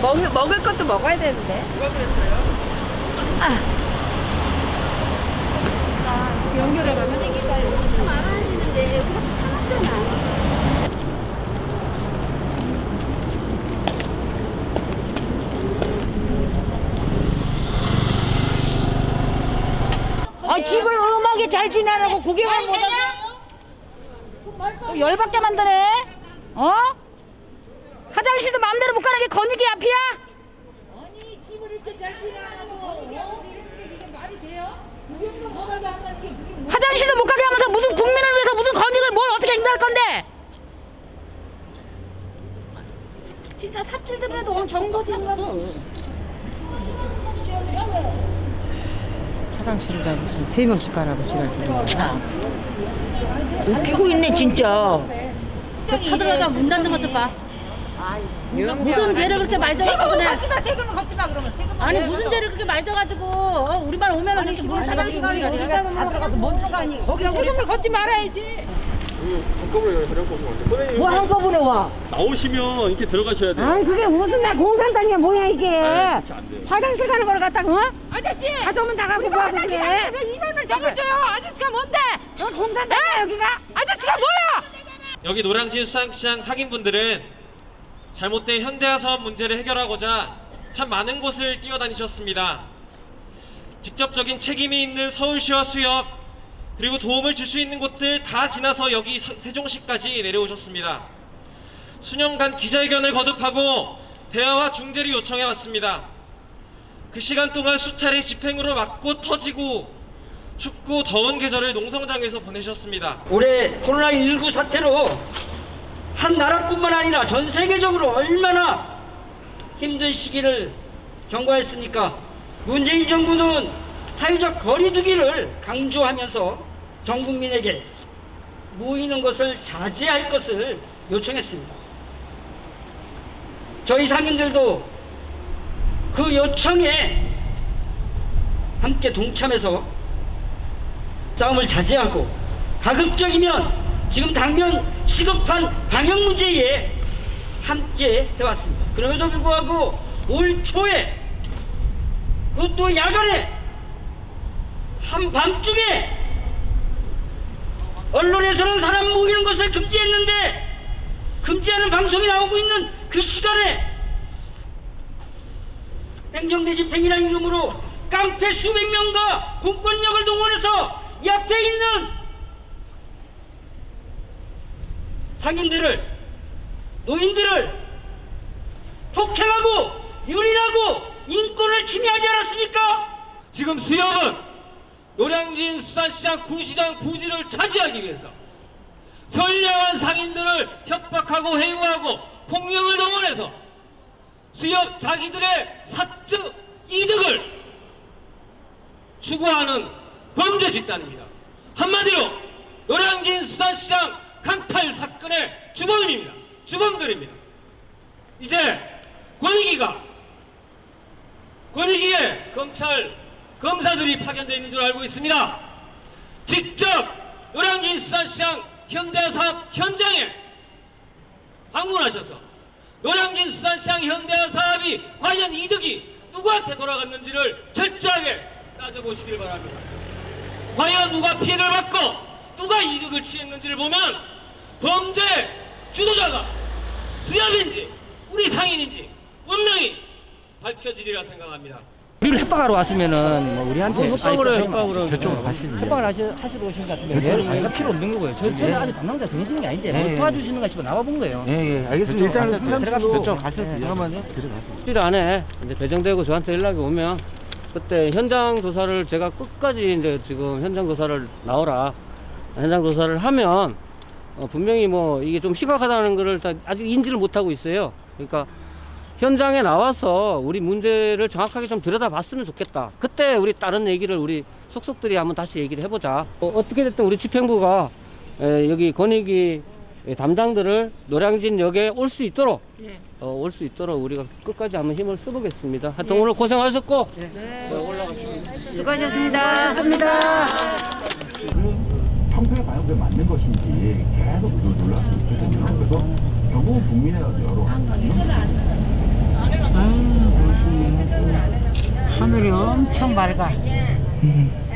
먹을, 먹을 것도 먹어야 되는데. 누가 그랬어요? 연결해 가면 좀 알아야 되는데 우리가 사놨잖아. 아 집을 음하게 잘 지내라고 구경을 못하게 또 열받게 만드네. 어? 화장실도 마음대로 못 가는 게 건이기 앞이야? 아니 집을 이렇게 잘 지내라고 이게 말이 돼요? 구경도 못 하게 한다는 게 그게 뭐 화장실도 못 가게 하면서 무슨 국민을 위해서 무슨 건이를 뭘 어떻게 행사할 건데? 진짜 삽질들이라도 오늘 정도지 화장실을 다 무슨 세 명씩 가라고 지랄 웃기고 있네 진짜 쳐들어가 문 닫는 것도 봐. 무슨 죄를 그렇게 말져가지고 그냥 걷지 마, 세금을 걷지 마 그러면 세금. 아니 무슨 죄를 그렇게 말져가지고 어, 우리만 오면은 이렇게 문을 닫아주고 우리가 들어가서 뭔가 아니. 거기 세금을 걷지 말아야지. 한꺼번에 그냥 보시면 안 돼. 선생님 뭐 한꺼번에 와 나오시면 이렇게 들어가셔야 돼요. 아니 그게 무슨 나 공산당이야 뭐야 이게 네, 그렇게 안 돼요. 화장실 가는 걸 갖다가 어? 아저씨. 가져오면 나가고 뭐하고 그래 왜 인원을 정해줘요? 아저씨가 뭔데? 너 공산당이야 여기가 아저씨가 뭐야? 여기 노량진 수산시장 상인분들은 잘못된 현대화 사업 문제를 해결하고자 참 많은 곳을 뛰어다니셨습니다. 직접적인 책임이 있는 서울시와 수협 그리고 도움을 줄 수 있는 곳들 다 지나서 여기 서- 세종시까지 내려오셨습니다. 수년간 기자회견을 거듭하고 대화와 중재를 요청해 왔습니다. 그 시간 동안 수차례 집행으로 맞고 터지고 춥고 더운 계절을 농성장에서 보내셨습니다. 올해 코로나19 사태로 한 나라뿐만 아니라 전 세계적으로 얼마나 힘든 시기를 경과했습니까? 문재인 정부는 사회적 거리두기를 강조하면서 전 국민에게 모이는 것을 자제할 것을 요청했습니다. 저희 상인들도 그 요청에 함께 동참해서 싸움을 자제하고 가급적이면 지금 당면 시급한 방역 문제에 함께 해왔습니다. 그럼에도 불구하고 올 초에 그것도 야간에 한밤중에 언론에서는 사람 모이는 것을 금지했는데 금지하는 방송이 나오고 있는 그 시간에 행정대 집행이라는 이름으로 깡패 수백 명과 공권력을 동원해서 이 앞에 있는 상인들을 노인들을 폭행하고 유린하고 인권을 침해하지 않았습니까? 지금 수협은 노량진 수산시장 구시장 부지를 차지하기 위해서 선량한 상인들을 협박하고 해유하고 폭력을 동원해서 수협 자기들의 사적 이득을 추구하는 범죄 집단입니다. 한마디로 노량진 수산시장 강탈 사건의 주범입니다. 주범들입니다. 이제 권익위가 권익위에 검찰 검사들이 파견되어 있는 줄 알고 있습니다. 직접 노량진 수산시장 현대사업 현장에 방문하셔서 노량진 수산시장 현대화 사업이 과연 이득이 누구한테 돌아갔는지를 철저하게 따져보시길 바랍니다. 과연 누가 피해를 받고 누가 이득을 취했는지를 보면 범죄 주도자가 수협인지 우리 상인인지 분명히 밝혀지리라 생각합니다. 우리를 협박하러 왔으면은 뭐 우리한테 아니, 협박을. 저쪽으로 가시지 협박을 하시, 하시러 오신 것 같으면 얘를 아니 필요 없는 거고요 저, 저는 아직 담당자 정해지는 게 아닌데 뭐 도와주시는 거 싶어 나와본 거예요 예, 예, 알겠습니다. 일단 들어가셨어요. 상담실로 저쪽 가셨어요. 예. 잠깐만요. 들어가세요. 일 안에 이제 배정되고 저한테 연락이 오면 그때 현장 조사를 제가 끝까지 이제 지금 현장 조사를 나오라 현장 조사를 하면 어, 분명히 뭐 이게 좀 심각하다는 다 아직 인지를 못하고 있어요. 그러니까 현장에 나와서 우리 문제를 정확하게 좀 들여다봤으면 좋겠다. 그때 우리 다른 얘기를 우리 속속들이 한번 다시 얘기를 해보자. 어, 떻게 됐든 우리 집행부가 에, 여기 권익위 담당들을 노량진역에 올 수 있도록 어, 올 수 있도록 우리가 끝까지 한번 힘을 써보겠습니다. 하여튼 오늘 고생하셨고 네, 올라가겠습니다. 수고하셨습니다 수고하셨습니다 평소에 국민회관 열어. 아 멋있네. 하늘이 엄청 맑아. 음.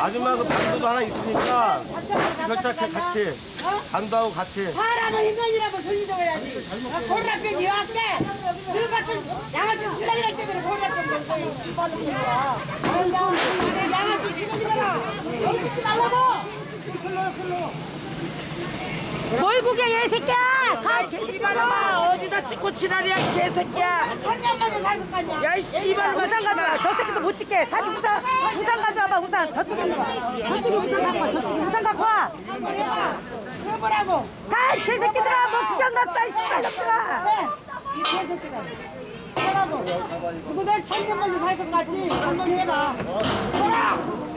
아줌마 그 반도도 하나 있으니까 결착해 같이 반도하고 같이 사람은 인간이라고 소리 좀 해야지. 골라병 여학대. 그 같은 양아치 쓰레기라 때문에 골라병 여학대. 받는 거야. 양아치 쓰레기라. 여기 있지 말라고. 뭘 구경해 이 새끼야 가 씨발놈아 어디다 찍고 지랄이야 개새끼야. 천년만에 살것 같냐. 야, 씨발, 우산 가져와. 저 새끼도 못 찍게. 사진 우산, 우산 가져와봐, 우산. 저쪽에 있는 거. 저쪽에 우산 갖고 와. 저쪽에 우산 갖고 와. 한번 해봐. 해보라고. 가, 이 개새끼들아. 뭐 구경 났어, 이 씨발 놈들아. 해. 이 개새끼다. 해라고. 이거 내 천년만에 살것 같지. 한번 해봐. 해라.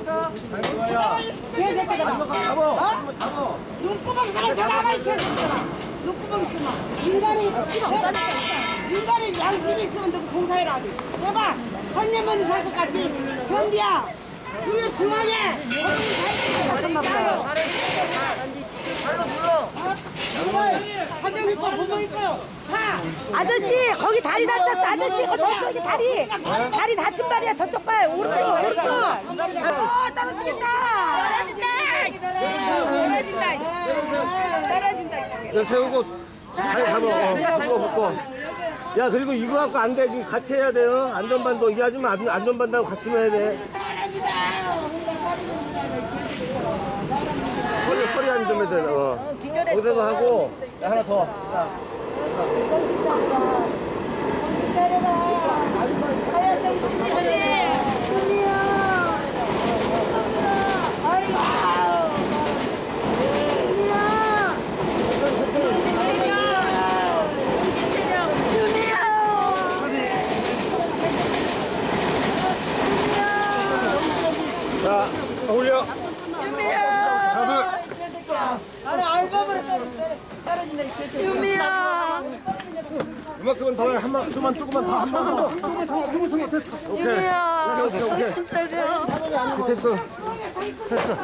개새끼들아. 어? 눈구멍 사람 전화하라 이 개새끼들아. 눈구멍 있으면 인간이 해봐. 인간이 양심이 있으면 너 공사해라. 해봐. 천년만에 살것 같지. 현디야. 주요 중앙에. 화장실 거 보고 있어요. 가. 아저씨, 거기 다리 다쳤어. 아저씨, 거기 저쪽에 다리. 다리 다친 발이야. 저쪽 발. 오른쪽, 오른쪽. 어, 떨어지겠다. 떨어진다. 떨어진다. 야, 세우고 잘 잡아 어, 묶어 묶어 야 그리고 이거 갖고 안 돼 지금 같이 해야 돼요 안전반도 이 아줌마 안- 안전반다고 같이 해야 돼허 리 허리 안전해야 돼 어. 거기다가 하고 야, 하나 더. 야. 자 올려 하나 나는 알바를 떨어진다. 유미야. 그만큼은 더 한번 좀만 조금만 더한번 더. 오케이. 유미야. 오케이 오케이 정신 차려. 오케이. 됐어. 됐어.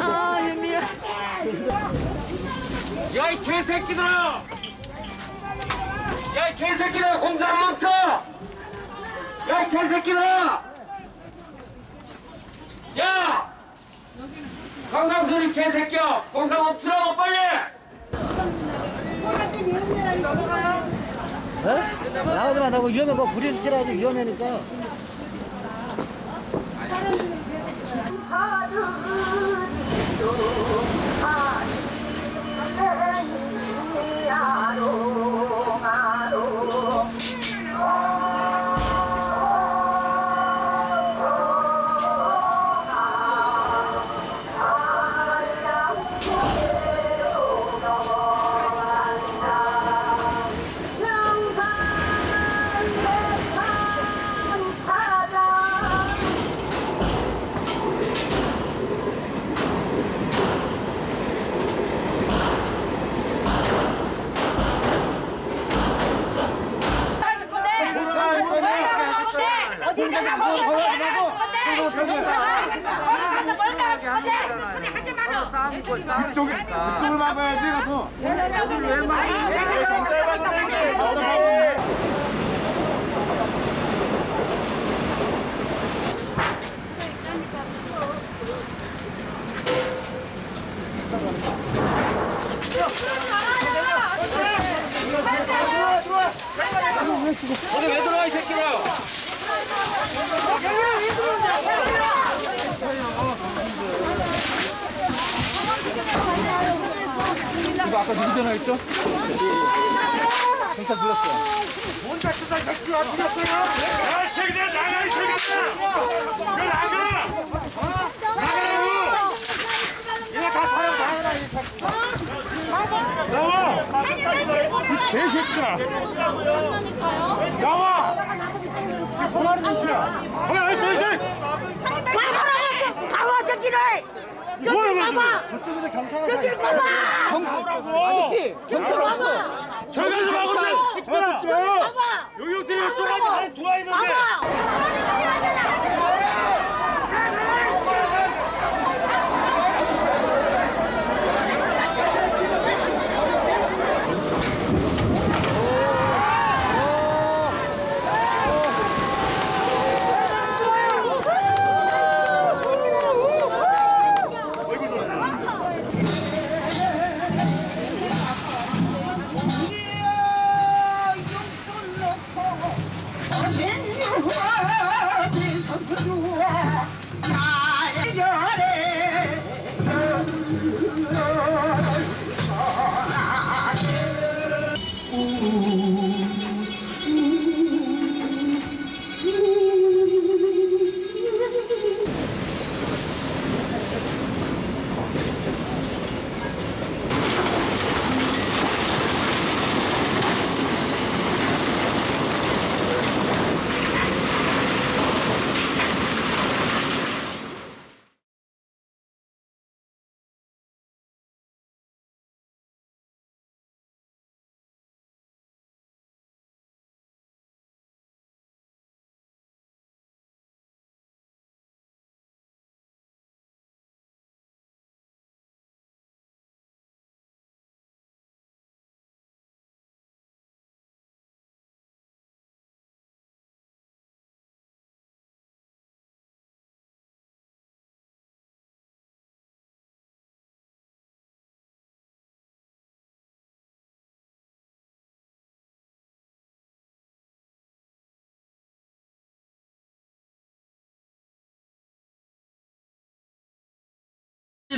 아 유미야. 야 이 개새끼들아! 야 이 개새끼들아 공사 안 멈춰! 야 이 개새끼들아! 야! 관광소리 개새끼야! 공사 멈추라고 빨리! 나오지 마 나고 위험해. 뭐 불이 치라도 위험하니까. 이쪽 전화했죠? 경찰 불렀어. 야, 이 새끼들 나가 이 새끼들! 왜 나가! 나가라고! 이거 다 사람 다 해라 이 새끼! 나와! 개새끼야! 나와! 거기 안 있어, 이 새끼! 가와 저기를 뭐야, 이거 저쪽에서 경찰 저기를 가봐 아저씨 경찰 왔어 저기 가서 막으세요! 새끼야! 여기 어떻게 또까지 한 두와 있는데! 끝까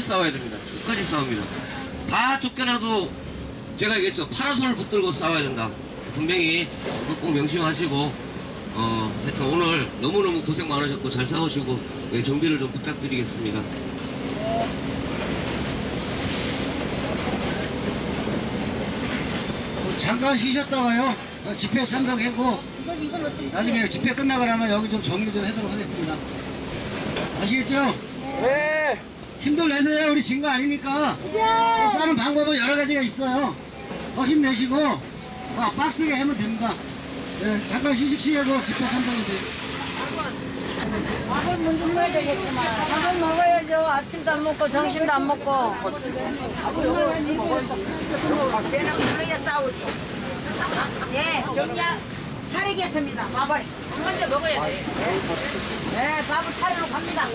싸워야 됩니다. 끝까지 싸웁니다. 다 쫓겨나도 제가 얘기했죠. 파라솔을 붙들고 싸워야 된다. 분명히 꼭 명심하시고 어 하여튼 오늘 너무너무 고생 많으셨고 잘 싸우시고 예, 정비를 좀 부탁드리겠습니다. 잠깐 쉬셨다가요. 어, 집회 참석하고 나중에 집회 끝나고 나면 여기 좀 정리 좀 하도록 하겠습니다. 아시겠죠? 네. 힘들 내세요. 우리 진 거 아니니까. 또 싸는 방법은 여러 가지가 있어요. 더 힘내시고 어, 빡세게 하면 됩니다. 네, 잠깐 휴식 취하고 집회 참석해주세요. 밥을 먼저 먹어야 되겠구만 밥을 먹어야죠 아침도 안 먹고 점심도 안 먹고 배는 불러야 싸우지. 예, 정리야 차리겠습니다. 밥을. 한 번째 먹어야 돼. 네, 밥을 차리러 갑니다.